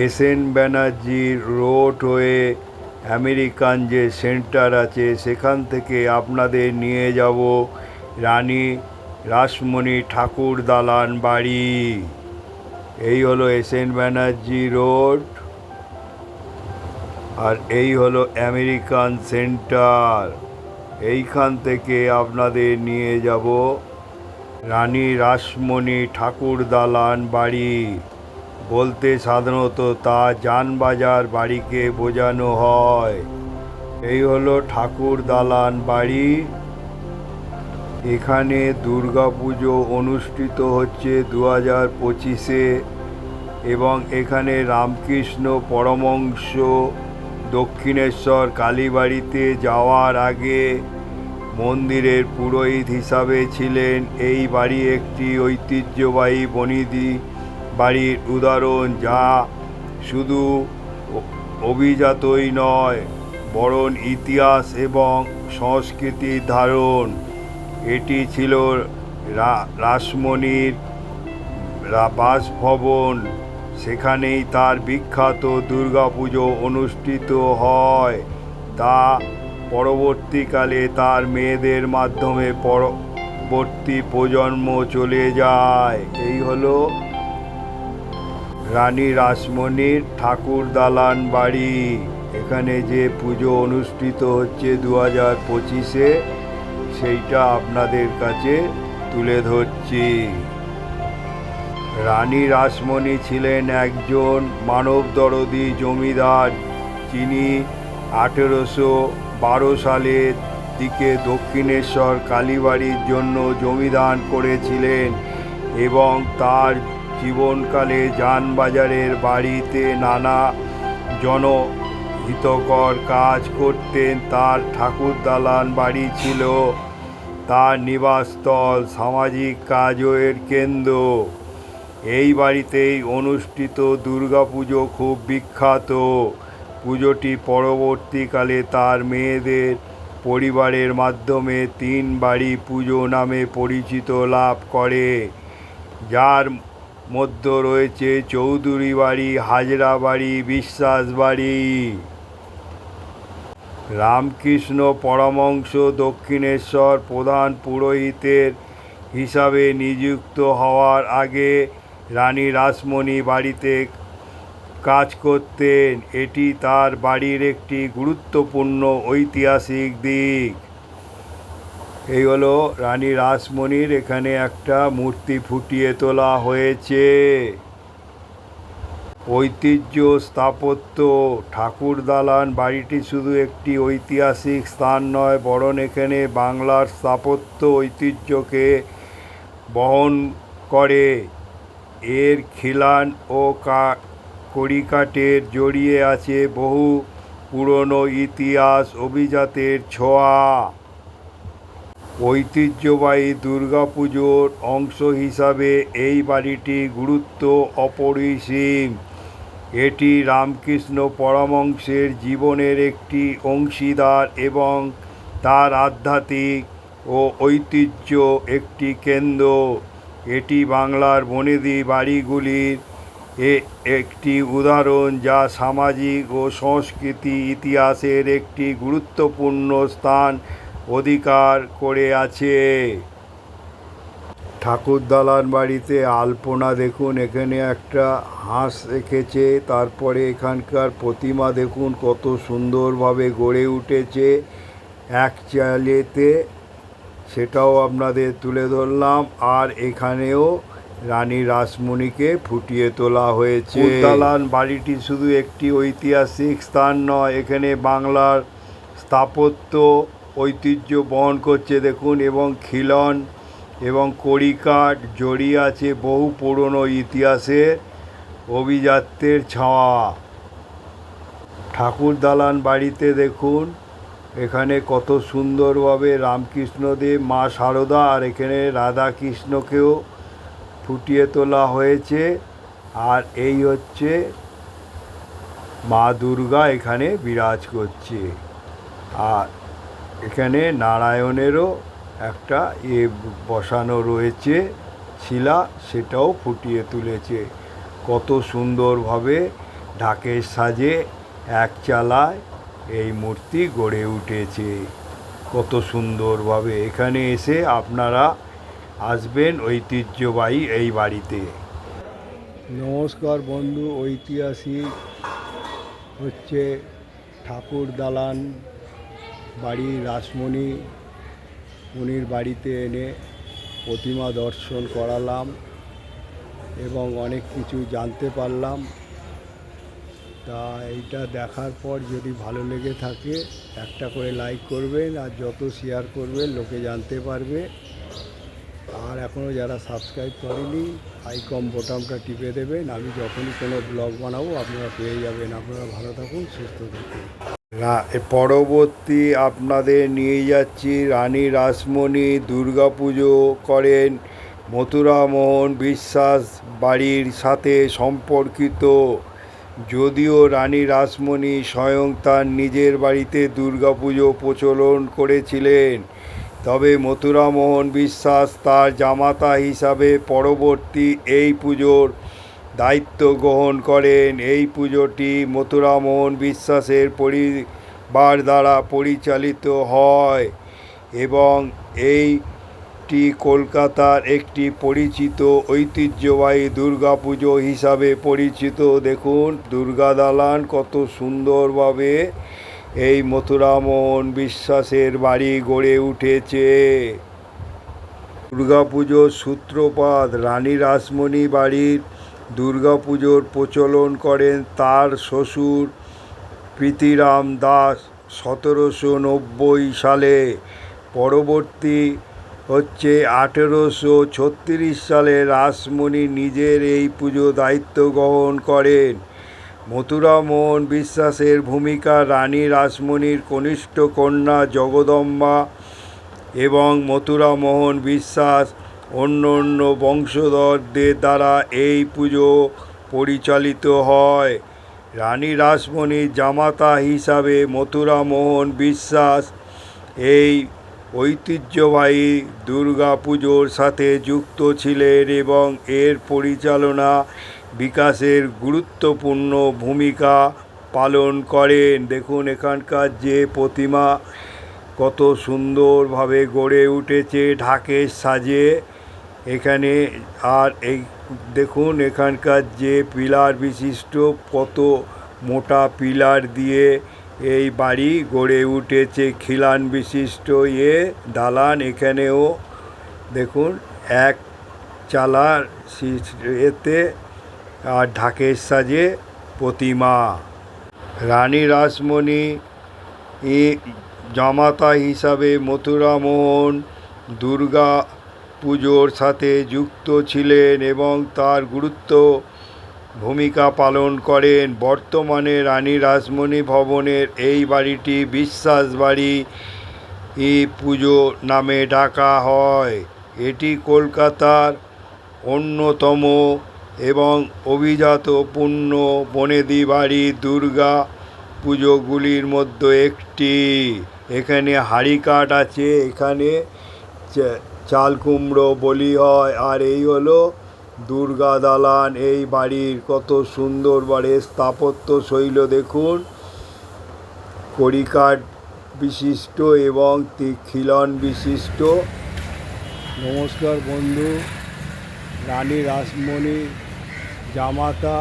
S N Banerjee road হয়ে American যে centre আছে, সেখান থেকে আপনাদের নিয়ে যাব রানী রাসমণি ঠাকুর দালান বাড়ি। এই হলো এস এন ব্যানার্জি রোড। আর এই হলো আমেরিকান সেন্টার। এইখান থেকে আপনাদের নিয়ে যাব রানী রাসমণি ঠাকুর দালান বাড়ি। বলতে সাধারণত তা যানবাজার বাড়িকে বোঝানো হয়। এই হলো ঠাকুর দালান বাড়ি। এখানে দুর্গাপুজো অনুষ্ঠিত হচ্ছে দু হাজার পঁচিশে এবং এখানে রামকৃষ্ণ পরমংশ দক্ষিণেশ্বর কালীবাড়িতে যাওয়ার আগে মন্দিরের পুরোহিত হিসাবে ছিলেন। এই বাড়ি একটি ঐতিহ্যবাহী বনিদি বাড়ির উদাহরণ, যা শুধু অভিজাতই নয়, বরং ইতিহাস এবং সংস্কৃতির ধারণ। এটি ছিল রাসমণির বাসভবন। সেখানেই তার বিখ্যাত দুর্গাপুজো অনুষ্ঠিত হয়। তা পরবর্তীকালে তার মেয়েদের মাধ্যমে পরবর্তী প্রজন্ম চলে যায়। এই হলো রানী রাসমণির ঠাকুর দালান বাড়ি। এখানে যে পুজো অনুষ্ঠিত হচ্ছে দু হাজার পঁচিশে, সেইটা আপনাদের কাছে তুলে ধরছি। রানী রাসমণি ছিলেন একজন মানবদরদী জমিদার। যিনি আঠেরোশো বারো সালের দিকে দক্ষিণেশ্বর কালীবাড়ির জন্য জমিদান করেছিলেন এবং তার জীবনকালে যানবাজারের বাড়িতে নানা জনহিতকর কাজ করতেন। তার ঠাকুর দালান বাড়ি ছিল তার নিবাসস্থল, সামাজিক কাজের কেন্দ্র। এই বাড়িতেই অনুষ্ঠিত দুর্গাপুজো খুব বিখ্যাত। পুজোটি পরবর্তীকালে তার মেয়েদের পরিবারের মাধ্যমে তিন বাড়ি পুজো নামে পরিচিত লাভ করে। যার মধ্যে রয়েছে চৌধুরী বাড়ি, হাজরা বাড়ি, বিশ্বাস বাড়ি। রামকৃষ্ণ পরমংশ দক্ষিণেশ্বর প্রধান পুরোহিতের হিসাবে নিযুক্ত হওয়ার আগে রানী রাসমণি বাড়িতে কাজ করতেন। এটি তার বাড়ির একটি গুরুত্বপূর্ণ ঐতিহাসিক দিক। এই হলো রানী রাসমণির এখানে একটা মূর্তি ফুটিয়ে তোলা হয়েছে। ঐতিহ্য স্থাপত্য, ঠাকুর দালান, বাড়িটি শুধু একটি ঐতিহাসিক স্থান নয়, বরং এখানে বাংলার স্থাপত্য ঐতিহ্যকে বহন করে। এর খিলান ও কড়িকাঠের জড়িয়ে আছে বহু পুরনো ইতিহাস অভিজাতের ছোঁয়া। ঐতিহ্যবাহী দুর্গাপুজোর অংশ হিসাবে এই বাড়িটি গুরুত্ব অপরিসীম। এটি রামকৃষ্ণ পরমংশের জীবনের একটি অংশীদার এবং তার আধ্যাত্মিক ও ঐতিহ্য একটি কেন্দ্র। এটি বাংলার বনেদি বাড়িগুলির এ- একটি উদাহরণ যা সামাজিক ও সংস্কৃতি ইতিহাসের একটি গুরুত্বপূর্ণ স্থান অধিকার করে আছে। ঠাকুর দালান বাড়িতে আলপনা দেখুন, এখানে একটা হাঁস রেখেছে, তারপরে এখানকার প্রতিমা দেখুন, কত সুন্দরভাবে গড়ে উঠেছে। এক চালেতে সেটাও আপনাদের তুলে ধরলাম, আর এখানেও রানী রাসমণিকে ফুটিয়ে তোলা হয়েছে। দালান বাড়িটি শুধু একটি ঐতিহাসিক স্থান নয়, এখানে বাংলার স্থাপত্য ঐতিহ্য বহন করছে, দেখুন, এবং খিলন এবং কড়িকাঠ জড়িয়ে আছে বহু পুরনো ইতিহাসের অভিজাত্যের ছাওয়া। ঠাকুর দালান বাড়িতে দেখুন, এখানে কত সুন্দরভাবে রামকৃষ্ণদেব, মা সারদা আর এখানে রাধা কৃষ্ণকেও ফুটিয়ে তোলা হয়েছে। আর এই হচ্ছে মা দুর্গা এখানে বিরাজ করছে। আর এখানে নারায়ণেরও একটা এ বসানো রয়েছে, শিলা সেটাও ফুটিয়ে তুলেছে। কত সুন্দরভাবে ঢাকের সাজে এক চালায় এই মূর্তি গড়ে উঠেছে। কত সুন্দরভাবে। এখানে এসে আপনারা আসবেন ঐতিহ্যবাহী এই বাড়িতে। নমস্কার বন্ধু, ঐতিহাসিক হচ্ছে ঠাকুর দালান বাড়ি রাসমণি উনির বাড়িতে এনে প্রতিমা দর্শন করালাম এবং অনেক কিছু জানতে পারলাম। তা এইটা দেখার পর যদি ভালো লেগে থাকে, একটা করে লাইক করবেন আর যত শেয়ার করবেন, লোকে জানতে পারবে। আর এখনও যারা সাবস্ক্রাইব করেনি আইকম বোতামটা টিপে দেবেন। আমি যখনই কোনো ব্লগ বানাবো, আপনারা পেয়ে যাবেন। আপনারা ভালো থাকুন, সুস্থ থাকুন। পরবর্তী আপনাদের নিয়ে যাচ্ছি রানী রাসমণি দুর্গাপুজো করেন। মথুরামোহন বিশ্বাস বাড়ির সাথে সম্পর্কিত। যদিও রানী রাসমণি স্বয়ং তার নিজের বাড়িতে দুর্গাপুজো প্রচলন করেছিলেন, তবে মথুরামোহন বিশ্বাস তার জামাতা হিসাবে পরবর্তী এই পুজোর দায়িত্ব গ্রহণ করেন। এই পুজোটি মথুরামোহন বিশ্বাসের পরিবার দ্বারা পরিচালিত হয় এবং এইটি কলকাতার একটি পরিচিত ঐতিহ্যবাহী দুর্গাপুজো হিসাবে পরিচিত। দেখুন, দুর্গা দালান কত সুন্দরভাবে এই মথুরামোহন বিশ্বাসের বাড়ি গড়ে উঠেছে। দুর্গাপুজোর সূত্রপাত, রানী রাসমণি বাড়ির দুর্গাপুজোর প্রচলন করেন তার শ্বশুর প্রীতিরাম দাস সতেরোশো নব্বই সালে। পরবর্তী হচ্ছে আঠেরোশো ছত্রিশ সালে রাসমণি নিজের এই পুজো দায়িত্ব গ্রহণ করেন। মথুরামোহন বিশ্বাসের ভূমিকা রানী রাসমণির কনিষ্ঠ কন্যা জগদম্বা এবং মথুরামোহন বিশ্বাস অন্য অন্য বংশধরদের দ্বারা এই পুজো পরিচালিত হয়। রানী রাসমণির জামাতা হিসাবে মথুরা মোহন বিশ্বাস এই ঐতিহ্যবাহী দুর্গা পুজোর সাথে যুক্ত ছিলেন এবং এর পরিচালনা বিকাশের গুরুত্বপূর্ণ ভূমিকা পালন করেন। দেখুন এখানকার যে প্রতিমা কত সুন্দরভাবে গড়ে উঠেছে ঢাকের সাজে এখানে আর এই দেখুন এখানকার যে পিলার বিশিষ্ট, কত মোটা পিলার দিয়ে এই বাড়ি গড়ে উঠেছে। খিলান বিশিষ্ট ইয়ে দালান, এখানেও দেখুন এক চালার এতে আর ঢাকের সাজে প্রতিমা। রানী রাসমণি জামাতা হিসাবে মথুরামোহন, দুর্গা পুজোর সাথে যুক্ত ছিলেন এবং তার গুরুত্ব ভূমিকা পালন করেন। বর্তমানে রানী রাসমণি ভবনের এই বাড়িটি বিশ্বাস বাড়ি পুজো নামে ডাকা হয়। এটি কলকাতার অন্যতম এবং অভিজাতপূর্ণ বনেদি বাড়ি দুর্গা পুজোগুলির মধ্যে একটি। এখানে হাড়ি কাঠ আছে, এখানে চাল কুমড়ো বলি হয়, আর এই হলো দুর্গা দালান। এই বাড়ির কত সুন্দর বাড়ির স্থাপত্য শৈল দেখুন। কড়িকাঠ বিশিষ্ট এবং খিলন বিশিষ্ট। নমস্কার বন্ধু, রানী রাসমণি, জামাতা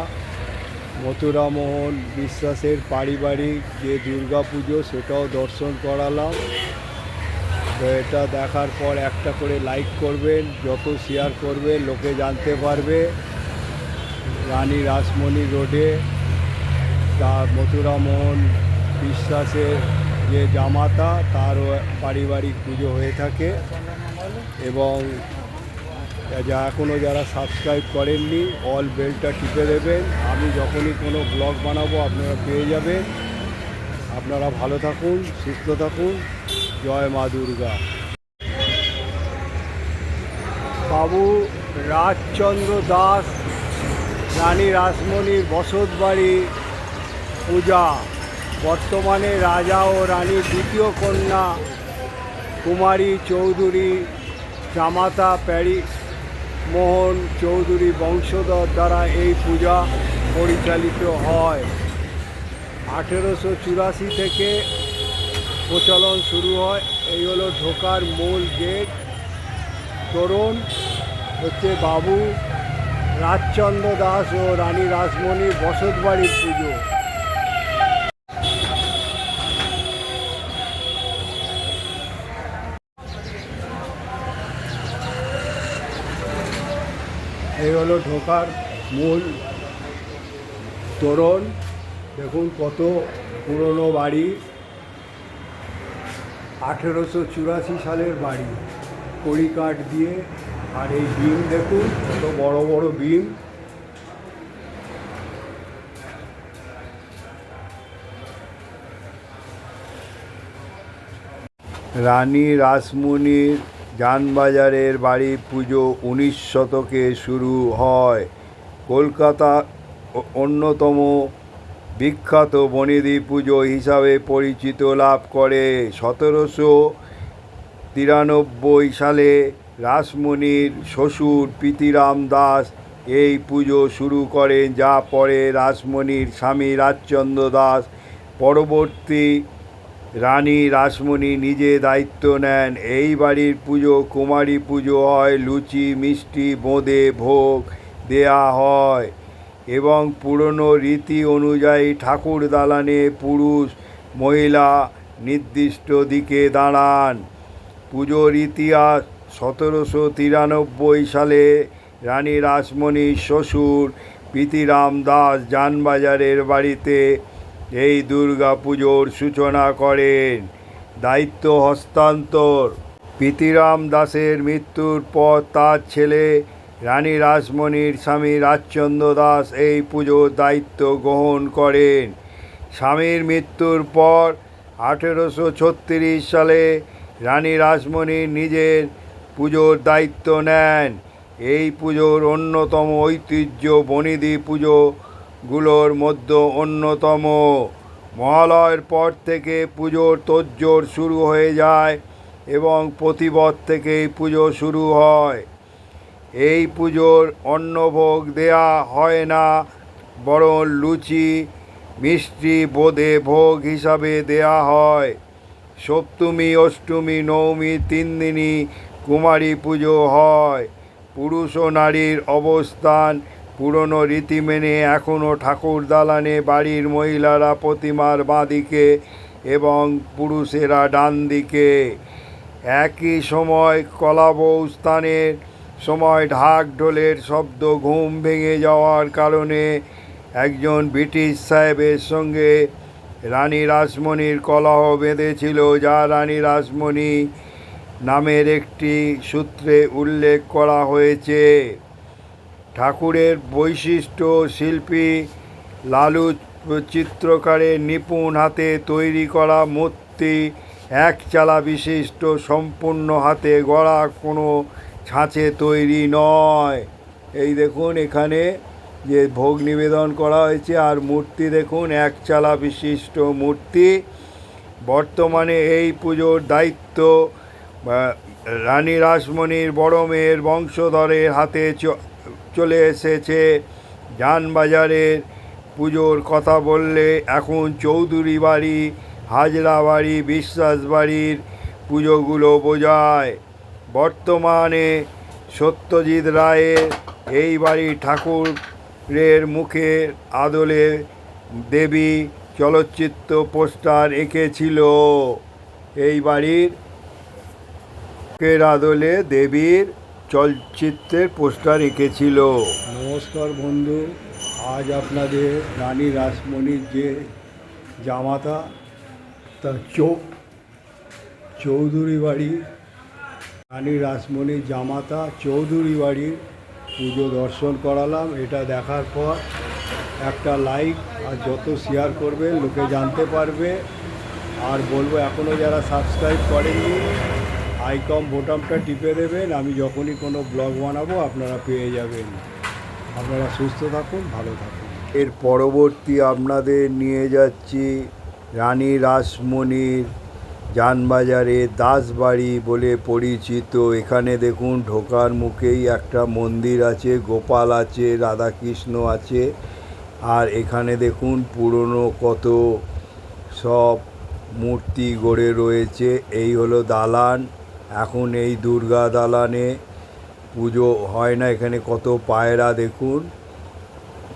মথুরামোহন বিশ্বাসের পারিবারিক যে দুর্গা পুজো সেটাও দর্শন করালাম। তো এটা দেখার পর একটা করে লাইক করবেন, যত শেয়ার করবে, লোকে জানতে পারবে। রানী রাসমণি রোডে তার মথুরামোহন বিশ্বাসের যে জামাতা, তারও পারিবারিক পুজো হয়ে থাকে। এবং যা এখনও যারা সাবস্ক্রাইব করেননি অল বেলটা টিপে দেবেন। আমি যখনই কোনো ব্লগ বানাবো, আপনারা পেয়ে যাবেন। আপনারা ভালো থাকুন, সুস্থ থাকুন। জয় মা দুর্গা। বাবু রাজচন্দ্র দাস, রানী রাসমণির বসত বাড়ি পূজা। বর্তমানে রাজা ও রানীর দ্বিতীয় কন্যা কুমারী চৌধুরী, জামাতা প্যারি মোহন চৌধুরী বংশধর দ্বারা এই পূজা পরিচালিত হয়। আঠেরোশো চুরাশি থেকে প্রচলন শুরু হয়। এই হলো ঢোকার মূল গেট। তরুণ হচ্ছে বাবু, রাজচন্দ্র দাস ও রানী রাসমণির বসতবাড়ির পুজো। এই হলো ঢোকার মূল তোরণ। দেখুন কত পুরনো বাড়ি। আঠেরোশো চুরাশি সালের বাড়ি কড়িকাঠ দিয়ে। আর এই বিম দেখুন, কত বড় বড় বিম। রানী রাসমণির যানবাজারের বাড়ি পুজো উনিশ শতকে শুরু হয়। কলকাতা অন্যতম বিখ্যাত বনেদি পুজো হিসাবে পরিচিত লাভ করে। সতেরোশো তিরানব্বই সালে রাসমণির শ্বশুর প্রীতিরাম দাস এই পুজো শুরু করেন, যা পরে রাসমণির স্বামী রাজচন্দ্র দাস। পরবর্তী রানী রাসমণি নিজে দায়িত্ব নেন। এই বাড়ির পুজো কুমারী পুজো হয়, লুচি, মিষ্টি, বোঁদে ভোগ দেয়া হয়। এবং পুরনো রীতি অনুযায়ী ঠাকুর দালানে পুরুষ, মহিলা নির্দিষ্ট দিকে দাঁড়ান। পুজোর ইতিহাস সতেরোশো তিরানব্বই সালে রানী রাসমণির শ্বশুর প্রীতিরাম দাস যানবাজারের বাড়িতে এই দুর্গা পুজোর সূচনা করেন। দায়িত্ব হস্তান্তর। প্রীতিরাম দাসের মৃত্যুর পর তার ছেলে রানী রাসমণির স্বামী রাজচন্দ্র দাস এই পুজোর দায়িত্ব গ্রহণ করেন। স্বামীর মৃত্যুর পর আঠেরোশো ছত্রিশ সালে রানী রাসমণি নিজের পুজোর দায়িত্ব নেন। এই পুজোর অন্যতম ঐতিহ্য বনিদি পুজোগুলোর মধ্যে অন্যতম। মহালয়ের পর থেকে পুজোর তোড়জোড় শুরু হয়ে যায় এবং প্রতিবদ থেকেই পুজো শুরু হয়। এই পুজোর অন্নভোগ দেয়া হয় না, বরং লুচি, মিষ্টি বোঁদে ভোগ হিসাবে দেয়া হয়। সপ্তমী, অষ্টমী, নবমী তিন দিনই কুমারী পুজো হয়। পুরুষ ও নারীর অবস্থান, পুরনো রীতি মেনে এখনও ঠাকুর দালানে বাড়ির মহিলারা প্রতিমার বাঁদিকে এবং পুরুষেরা ডান দিকে। একই সময় কলাবৌ স্থানের সময় ঢাক ঢোলের শব্দ ঘুম ভেঙে যাওয়ার কারণে একজন ব্রিটিশ সাহেবের সঙ্গে রানী রাসমণির কলহ বেঁধেছিল, যা রানী রাসমণি নামের একটি সূত্রে উল্লেখ করা হয়েছে। ঠাকুরের বৈশিষ্ট্য শিল্পী লালু চিত্রকারের নিপুণ হাতে তৈরি করা মূর্তি, এক চালা বিশিষ্ট সম্পূর্ণ হাতে গড়া কোনো ছাঁচে তৈরি নয়। এই দেখুন এখানে যে ভোগ নিবেদন করা হয়েছে, আর মূর্তি দেখুন, এক চালা বিশিষ্ট মূর্তি। বর্তমানে এই পুজোর দায়িত্ব রানী রাসমণির বড় মেয়ের বংশধরের হাতে চলে এসেছে। যানবাজারের পুজোর কথা বললে এখন চৌধুরী বাড়ি, হাজরা বাড়ি, বিশ্বাস বাড়ির পুজোগুলো বোঝায়। বর্তমানে সত্যজিৎ রায়ের এই বাড়ির ঠাকুরের মুখের আদলে দেবী চলচ্চিত্র পোস্টার এঁকেছিল। এই বাড়ির মুখের আদলে দেবীর চলচ্চিত্রের পোস্টার এঁকেছিল। নমস্কার বন্ধু, আজ আপনাদের রানী রাসমণির যে জামাতা, তার চোখ চৌধুরী বাড়ি রানী রাসমণির জামাতা চৌধুরী বাড়ির পুজো দর্শন করালাম। এটা দেখার পর একটা লাইক আর যত শেয়ার করবে, লোকে জানতে পারবে। আর বলব এখনও যারা সাবস্ক্রাইব করেননি আইকম বোটামটা টিপে দেবেন। আমি যখনই কোনো ব্লগ বানাবো, আপনারা পেয়ে যাবেন। আপনারা সুস্থ থাকুন, ভালো থাকুন। এর পরবর্তী আপনাদের নিয়ে যাচ্ছি রানী রাসমণির যানবাজারে দাসবাড়ি বলে পরিচিত। এখানে দেখুন, ঢোকার মুখেই একটা মন্দির আছে, গোপাল আছে, রাধাকৃষ্ণ আছে। আর এখানে দেখুন, পুরনো কত সব মূর্তি গড়ে রয়েছে। এই হলো দালান। এখন এই দুর্গা দালানে পুজো হয় না। এখানে কত পায়রা দেখুন।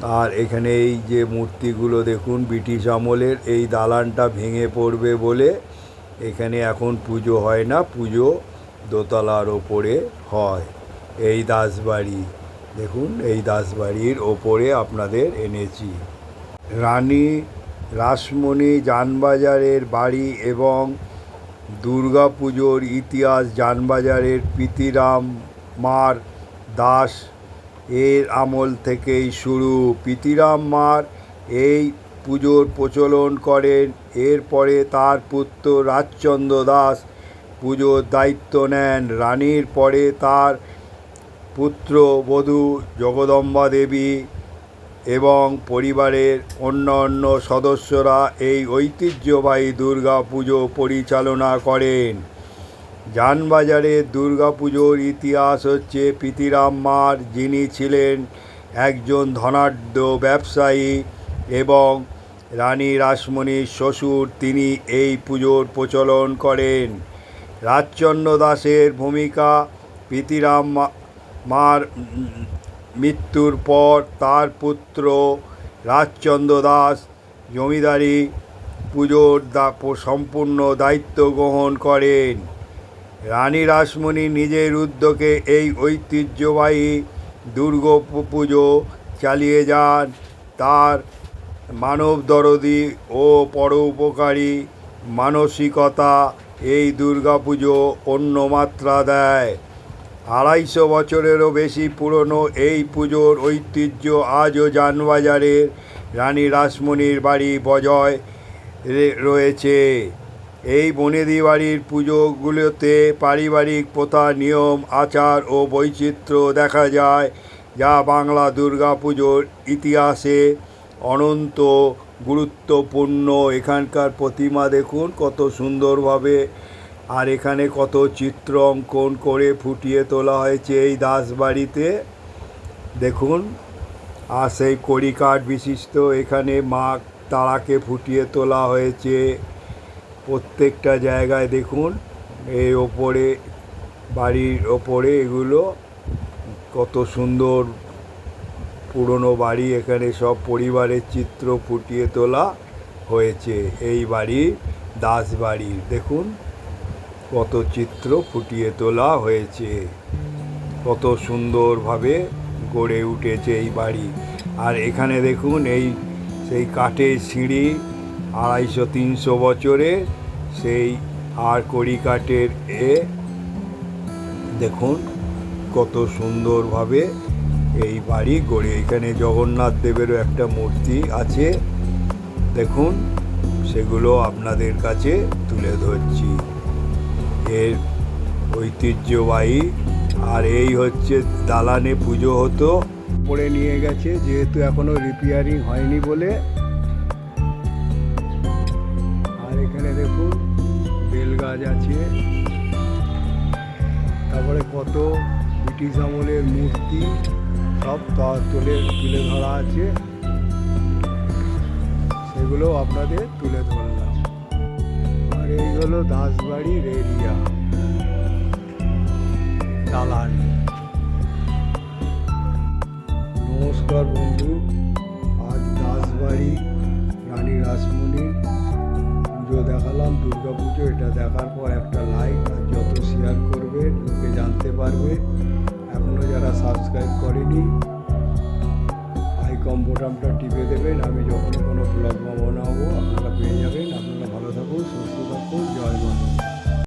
আর এখানে এই যে মূর্তিগুলো দেখুন, ব্রিটিশ আমলের, এই দালানটা ভেঙে পড়বে বলে এখানে এখন পুজো হয় না, পুজো দোতলার ওপরে হয়। এই দাসবাড়ি, দেখুন, এই দাসবাড়ির ওপরে আপনাদের এনেছি। রানী রাসমণি জানবাজারের বাড়ি এবং দুর্গা পুজোর ইতিহাস জানবাজারের প্রীতিরাম মার দাস এর আমল থেকেই শুরু। প্রীতিরাম মার এই পুজোর প্রচলন করেন। এরপরে তার পুত্র রাজচন্দ্র দাস পুজোর দায়িত্ব নেন। রানীর পরে তার পুত্র বধূ জগদম্বা দেবী এবং পরিবারের অন্যান্য সদস্যরা এই ঐতিহ্যবাহী দুর্গা পুজো পরিচালনা করেন। জানবাজারের দুর্গা পুজোর ইতিহাস হচ্ছে প্রীতিরাম মার, যিনি ছিলেন একজন ধনাঢ্য ব্যবসায়ী এবং রানী রাসমণির শ্বশুর তিনি এই পুজোর প্রচলন করেন। রাজচন্দ্র দাসের ভূমিকা প্রীতিরাম মার মৃত্যুর পর তার পুত্র রাজচন্দ্র দাস জমিদারি পুজোর সম্পূর্ণ দায়িত্ব গ্রহণ করেন। রানী রাসমণি নিজের উদ্যোগে এই ঐতিহ্যবাহী দুর্গ পুজো চালিয়ে যান। তার মানব দরদি ও পরোপকারী মানসিকতা এই দুর্গাপুজো অন্য মাত্রা দেয়। আড়াইশো বছরেরও বেশি পুরনো এই পুজোর ঐতিহ্য আজও জানবাজারের রানী রাসমণির বাড়ি বজয় রয়েছে। এই বনেদি বাড়ির পুজোগুলোতে পারিবারিক প্রথা, নিয়ম, আচার ও বৈচিত্র্য দেখা যায়, যা বাংলা দুর্গা পুজোর ইতিহাসে অনন্ত গুরুত্বপূর্ণ এখানকার প্রতিমা দেখুন, কত সুন্দরভাবে। আর এখানে কত চিত্র অঙ্কন করে ফুটিয়ে তোলা হয়েছে এই দাসবাড়িতে। দেখুন, আর সেই কড়িকাঠ বিশিষ্ট এখানে মা তারাকে ফুটিয়ে তোলা হয়েছে। প্রত্যেকটা জায়গায় দেখুন, এই ওপরে, বাড়ির ওপরে এগুলো কত সুন্দর পুরনো বাড়ি এখানে সব পরিবারের চিত্র ফুটিয়ে তোলা হয়েছে। এই বাড়ি দাস বাড়ির দেখুন কত চিত্র ফুটিয়ে তোলা হয়েছে। কত সুন্দরভাবে গড়ে উঠেছে এই বাড়ি। আর এখানে দেখুন এই, সেই কাঠের সিঁড়ি আড়াইশো তিনশো বছরে সেই আর কড়ি কাঠের এ, দেখুন কত সুন্দরভাবে এই বাড়ি, গড়ে এখানে জগন্নাথ দেবেরও একটা মূর্তি আছে। দেখুন, সেগুলো আপনাদের কাছে তুলে ধরছি। এর ঐতিহ্যবাহী, আর এই হচ্ছে দালানে পুজো হতো। পরে নিয়ে গেছে, যেহেতু এখনও রিপেয়ারিং হয়নি বলে। আর এখানে দেখুন, বেল গাছ আছে। তারপরে কত ব্রিটিশ আমলের মূর্তি। সব তুলে তুলে ধরা আছে। সেগুলো আপনাদের তুলে ধরলাম। আর এই হলো দাসবাড়ির এরিয়া দালান। নমস্কার বন্ধু। আজ দাসবাড়ি রানী রাসমণির পুজো দেখালাম। দুর্গা পুজো এটা দেখার পর একটা লাইক, আর যত শেয়ার করবে, লোকে জানতে পারবে। এখনও যারা সাবস্ক্রাইব করেনি আইকম বোটামটা টিপে দেবেন। আমি যখন কোনো ব্লগ বানাবো, আপনারা পেয়ে যাবেন। আপনারা ভালো থাকুন, সুস্থ থাকুন, জয় মাতা